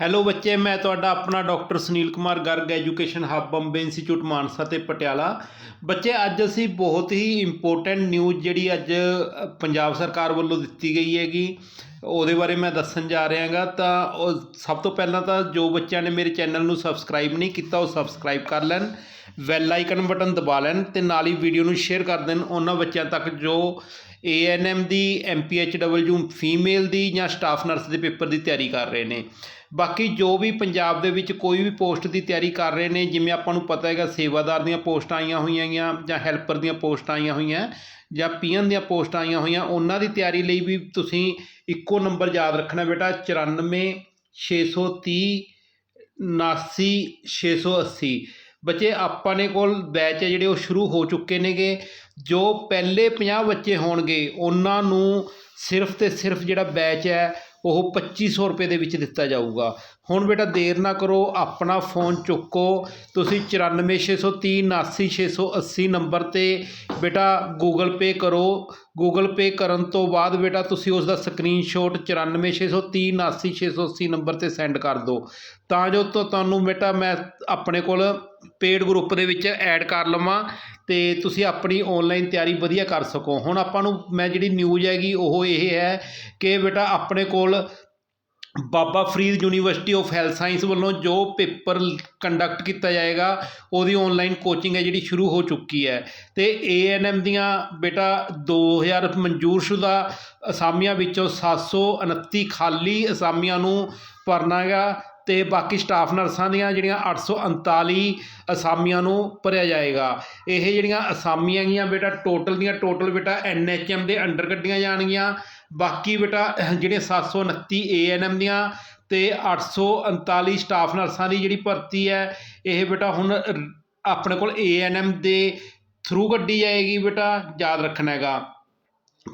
Hello ਬੱਚੇ, ਮੈਂ ਤੁਹਾਡਾ ਆਪਣਾ doctor Sunil Kumar Garg, education hub Bombay institute Mansa ਤੇ ਪਟਿਆਲਾ। ਬੱਚੇ, ਅੱਜ ਅਸੀਂ ਬਹੁਤ ਹੀ ਇੰਪੋਰਟੈਂਟ ਨਿਊਜ਼ ਜਿਹੜੀ ਅੱਜ ਪੰਜਾਬ ਸਰਕਾਰ ਵੱਲੋਂ ਦਿੱਤੀ ਗਈ ਹੈਗੀ, ਉਹਦੇ ਬਾਰੇ ਮੈਂ ਦੱਸਣ ਜਾ ਰਿਹਾ ਹਾਂਗਾ ਤਾਂ ਉਹ ਸਭ ਤੋਂ ਪਹਿਲਾਂ ਤਾਂ ਜੋ ਬੱਚਿਆਂ ਨੇ ਮੇਰੇ ਚੈਨਲ ਨੂੰ ਸਬਸਕ੍ਰਾਈਬ ਨਹੀਂ ਕੀਤਾ, ਉਹ ਸਬਸਕ੍ਰਾਈਬ ਕਰ ਲੈਣ ਬੈਲ ਆਈਕਨ ਬਟਨ ਦਬਾ ਲੈਣ ਤੇ ਨਾਲ ਹੀ ਵੀਡੀਓ ਨੂੰ ਸ਼ੇਅਰ ਕਰ ਦੇਣ, ਉਹਨਾਂ ਬੱਚਿਆਂ ਤੱਕ ਜੋ ਏਐਨਐਮ ਦੀ ਐਮਪੀਐਚਡਬਲਯੂ ਫੀਮੇਲ ਦੀ ਜਾਂ ਸਟਾਫ ਨਰਸ ਦੇ ਪੇਪਰ ਦੀ ਤਿਆਰੀ ਕਰ ਰਹੇ ਨੇ। ਬਾਕੀ ਜੋ ਵੀ ਪੰਜਾਬ ਦੇ ਵਿੱਚ ਕੋਈ ਵੀ ਪੋਸਟ ਦੀ ਤਿਆਰੀ ਕਰ ਰਹੇ ਨੇ, ਜਿਵੇਂ ਆਪਾਂ ਨੂੰ ਪਤਾ ਹੈਗਾ ਸੇਵਾਦਾਰ ਦੀਆਂ ਪੋਸਟਾਂ ਆਈਆਂ ਹੋਈਆਂ ਹੈਗੀਆਂ ਜਾਂ ਹੈਲਪਰ ਦੀਆਂ ਪੋਸਟਾਂ ਆਈਆਂ ਹੋਈਆਂ ਜਾਂ ਪੀਐਨ ਦੀਆਂ ਪੋਸਟਾਂ ਆਈਆਂ ਹੋਈਆਂ, ਉਹਨਾਂ ਦੀ ਤਿਆਰੀ ਲਈ ਵੀ ਤੁਸੀਂ ਇੱਕੋ ਨੰਬਰ ਯਾਦ ਰੱਖਣਾ ਬੇਟਾ 94 630 79 680 ਬੱਚੇ ਆਪਾਂ ਨੇ ਕੋਲ ਬੈਚ ਹੈ ਜਿਹੜੇ ਉਹ ਸ਼ੁਰੂ ਹੋ ਚੁੱਕੇ ਨੇਗੇ, ਜੋ ਪਹਿਲੇ 50 ਬੱਚੇ ਹੋਣਗੇ, ਉਹਨਾਂ ਨੂੰ ਸਿਰਫ ਤੇ ਸਿਰਫ ਜਿਹੜਾ ਬੈਚ ਹੈ, ਉਹ 2500 ਰੁਪਏ ਦੇ ਵਿੱਚ ਦਿੱਤਾ ਜਾਊਗਾ। ਹੁਣ ਬੇਟਾ ਦੇਰ ਨਾ ਕਰੋ, ਆਪਣਾ ਫੋਨ ਚੁੱਕੋ। ਤੁਸੀਂ 94630 79680 ਨੰਬਰ ਤੇ ਬੇਟਾ ਗੂਗਲ ਪੇ ਕਰੋ। ਗੂਗਲ ਪੇ ਕਰਨ ਤੋਂ ਬਾਅਦ ਬੇਟਾ ਤੁਸੀਂ ਉਸ ਦਾ ਸਕਰੀਨਸ਼ਾਟ 94630 79680 ਨੰਬਰ ਤੇ ਸੈਂਡ ਕਰ ਦਿਓ। ਤਾਂ ਜੋ ਤੁਹਾਨੂੰ ਬੇਟਾ ਮੈਂ ਆਪਣੇ ਕੋਲ ਪੇਡ ਗਰੁੱਪ ਦੇ ਵਿੱਚ ਐਡ ਕਰ ਲਵਾਂ ਤੇ ਤੁਸੀਂ ਆਪਣੀ ਆਨਲਾਈਨ ਤਿਆਰੀ ਵਧੀਆ ਕਰ ਸਕੋ। ਹੁਣ ਆਪਾਂ ਨੂੰ ਮੈਂ ਜਿਹੜੀ ਨਿਊਜ਼ ਹੈਗੀ, ਉਹ ਇਹ ਹੈ ਕਿ ਬੇਟਾ ਆਪਣੇ ਕੋਲ Baba Farid university of health science ਵੱਲੋਂ ਜੋ ਪੇਪਰ ਕੰਡਕਟ ਕੀਤਾ ਜਾਏਗਾ, ਉਹਦੀ ਆਨਲਾਈਨ ਕੋਚਿੰਗ ਹੈ ਜਿਹੜੀ ਸ਼ੁਰੂ ਹੋ ਚੁੱਕੀ ਹੈ। ਤੇ ਏਐਨਐਮ ਦੀਆਂ ਬੇਟਾ 2000 ਮਨਜ਼ੂਰਸ਼ੁਦਾ ਅਸਾਮੀਆਂ ਵਿੱਚੋਂ 729 ਖਾਲੀ ਅਸਾਮੀਆਂ ਨੂੰ ਭਰਨਾ ਹੈਗਾ। ਤੇ ਬਾਕੀ ਸਟਾਫ ਨਰਸਾਂ ਦੀਆਂ ਜਿਹੜੀਆਂ 839 ਅਸਾਮੀਆਂ ਨੂੰ ਭਰਿਆ ਜਾਏਗਾ। ਇਹ ਜਿਹੜੀਆਂ ਅਸਾਮੀਆਂ ਗੀਆਂ ਬੇਟਾ ਟੋਟਲ ਦੀਆਂ ਟੋਟਲ ਬੇਟਾ ਐਨਐਚਐਮ ਦੇ ਅੰਡਰ ਕੱਢੀਆਂ ਜਾਣਗੀਆਂ। ਬਾਕੀ ਬੇਟਾ, ਜਿਹੜੀਆਂ 729 ਏਐਨਐਮ ਦੀਆਂ ਤੇ 839 ਸਟਾਫ ਨਰਸਾਂ ਦੀ ਜਿਹੜੀ ਭਰਤੀ ਹੈ, ਇਹ ਬੇਟਾ ਹੁਣ ਆਪਣੇ ਕੋਲ ਏਐਨਐਮ ਦੇ ਥਰੂ ਕੱਢੀ ਜਾਏਗੀ ਬੇਟਾ, ਯਾਦ ਰੱਖਣਾ ਹੈਗਾ।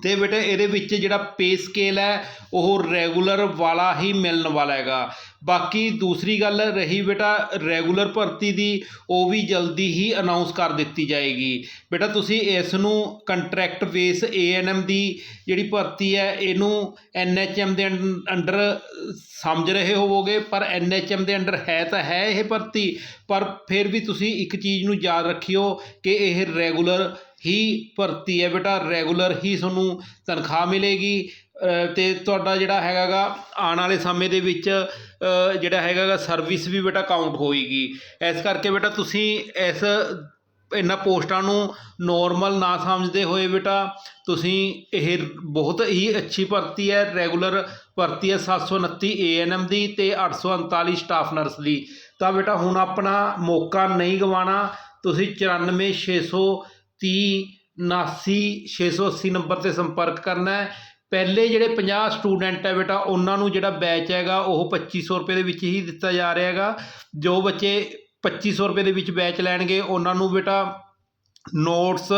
ਤੇ ਬੇਟਾ ਇਹਦੇ ਵਿੱਚ ਜਿਹੜਾ ਪੇ ਸਕੇਲ ਹੈ, ਉਹ ਰੈਗੂਲਰ ਵਾਲਾ ਹੀ ਮਿਲਣ ਵਾਲਾ ਹੈਗਾ। ਬਾਕੀ ਦੂਸਰੀ ਗੱਲ ਰਹੀ ਬੇਟਾ ਰੈਗੂਲਰ ਭਰਤੀ ਦੀ, ਉਹ ਵੀ ਜਲਦੀ ਹੀ ਅਨਾਉਂਸ ਕਰ ਦਿੱਤੀ ਜਾਏਗੀ। ਬੇਟਾ, ਤੁਸੀਂ ਇਸ ਨੂੰ ਕੰਟਰੈਕਟ ਬੇਸ ਏਐਨਐਮ ਦੀ ਜਿਹੜੀ ਭਰਤੀ ਹੈ, ਇਹਨੂੰ ਐਨਐਚਐਮ ਦੇ ਅੰਡ- ਅੰਡਰ ਸਮਝ ਰਹੇ ਹੋਵੋਗੇ, ਪਰ ਐਨਐਚਐਮ ਦੇ ਅੰਡਰ ਹੈ ਤਾਂ ਹੈ ਇਹ ਭਰਤੀ, ਪਰ ਫਿਰ ਵੀ ਤੁਸੀਂ ਇੱਕ ਚੀਜ਼ ਨੂੰ ਯਾਦ ਰੱਖਿਓ ਕਿ ਇਹ ਰੈਗੂਲਰ ਹੀ ਭਰਤੀ ਹੈ ਬੇਟਾ ਰੈਗੂਲਰ ਹੀ ਤੁਹਾਨੂੰ ਤਨਖਾਹ ਮਿਲੇਗੀ। ਅ, ਤੇ ਤੁਹਾਡਾ ਜਿਹੜਾ ਹੈਗਾਗਾ ਆਉਣ ਵਾਲੇ ਸਮੇਂ ਦੇ ਵਿੱਚ ਅ, ਜਿਹੜਾ ਹੈਗਾਗਾ ਸਰਵਿਸ ਵੀ ਬੇਟਾ ਕਾਊਂਟ ਹੋਏਗੀ। ਇਸ ਕਰਕੇ ਬੇਟਾ ਤੁਸੀਂ ਇਸ ਇਹਨਾਂ ਪੋਸਟਾਂ ਨੂੰ ਨੋਰਮਲ ਨਾ ਸਮਝਦੇ ਹੋਏ ਬੇਟਾ ਤੁਸੀਂ ਇਹ ਬਹੁਤ ਹੀ ਅੱਛੀ ਭਰਤੀ ਹੈ ਰੈਗੂਲਰ ਭਰਤੀ ਹੈ 729 ਏਐਨਐਮ ਦੀ ਤੇ 839 ਸਟਾਫ ਨਰਸ ਦੀ। ਤਾਂ ਬੇਟਾ ਹੁਣ ਆਪਣਾ ਮੌਕਾ ਨਹੀਂ ਗਵਾਉਣਾ ਤੁਸੀਂ 94 630 79 680 ਨੰਬਰ ਤੇ ਸੰਪਰਕ ਕਰਨਾ ਹੈ। ਪਹਿਲੇ ਜਿਹੜੇ 50 ਸਟੂਡੈਂਟ ਹੈ ਬੇਟਾ, ਉਹਨਾਂ ਨੂੰ ਜਿਹੜਾ ਬੈਚ ਹੈਗਾ, ਉਹ 2500 ਰੁਪਏ ਦੇ ਵਿੱਚ ਹੀ ਦਿੱਤਾ ਜਾ ਰਿਹਾ ਹੈਗਾ। ਜੋ ਬੱਚੇ 2500 ਰੁਪਏ ਦੇ ਵਿੱਚ ਬੈਚ ਲੈਣਗੇ, ਉਹਨਾਂ ਨੂੰ ਬੇਟਾ ਨੋਟਸ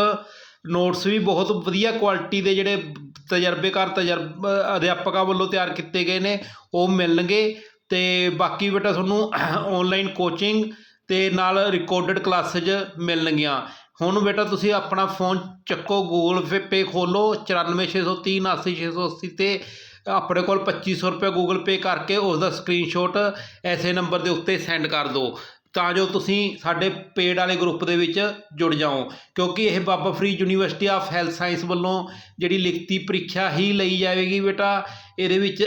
ਨੋਟਸ ਵੀ ਬਹੁਤ ਵਧੀਆ ਕੁਆਲਿਟੀ ਦੇ ਜਿਹੜੇ ਤਜਰਬੇਕਾਰ ਤਜਰਬ ਅਧਿਆਪਕਾਂ ਵੱਲੋਂ ਤਿਆਰ ਕੀਤੇ ਗਏ ਨੇ, ਉਹ ਮਿਲਣਗੇ। ਤੇ ਬਾਕੀ ਬੇਟਾ ਤੁਹਾਨੂੰ ਆਨਲਾਈਨ ਕੋਚਿੰਗ ਤੇ ਨਾਲ ਰਿਕਾਰਡਡ ਕਲਾਸਿਸ ਮਿਲਣਗੀਆਂ। ਹੁਣ ਬੇਟਾ ਤੁਸੀਂ ਆਪਣਾ ਫੋਨ ਚੱਕੋ ਗੂਗਲ ਪੇ ਖੋਲੋ 94630 79680 ਤੇ ਆਪਣੇ ਕੋਲ 2500 ਰੁਪਏ ਗੂਗਲ ਪੇ ਕਰਕੇ ਉਸ ਦਾ ਸਕਰੀਨਸ਼ਾਟ ਐਸੇ ਨੰਬਰ ਦੇ ਉੱਤੇ ਸੈਂਡ ਕਰ ਦਿਓ। ਤਾਂ ਜੋ ਤੁਸੀਂ ਸਾਡੇ ਪੇਡ ਵਾਲੇ ਗਰੁੱਪ ਦੇ ਵਿੱਚ ਜੁੜ ਜਾਓ। ਕਿਉਂਕਿ ਇਹ Baba Farid university of health science ਵੱਲੋਂ ਜਿਹੜੀ ਲਿਖਤੀ ਪ੍ਰੀਖਿਆ ਹੀ ਲਈ ਜਾਵੇਗੀ ਬੇਟਾ। ਇਹਦੇ ਵਿੱਚ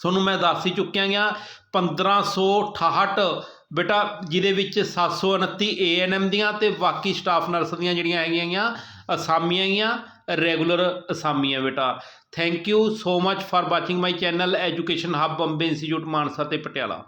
ਤੁਹਾਨੂੰ ਮੈਂ ਦੱਸ ਹੀ ਚੁੱਕਿਆ ਗਿਆ 1568 ਬੇਟਾ, ਜਿਹਦੇ ਵਿੱਚ 729 ਏਐਨਐਮ ਦੀਆਂ ਤੇ ਬਾਕੀ ਸਟਾਫ ਨਰਸ ਦੀਆਂ ਜਿਹੜੀਆਂ ਹੈਗੀਆਂ ਗੀਆਂ ਅਸਾਮੀਆਂ ਗੀਆਂ ਰੈਗੂਲਰ ਅਸਾਮੀਆਂ ਬੇਟਾ। Thank you so much for watching my channel education hub Bombay institute Mansa ਤੇ ਪਟਿਆਲਾ।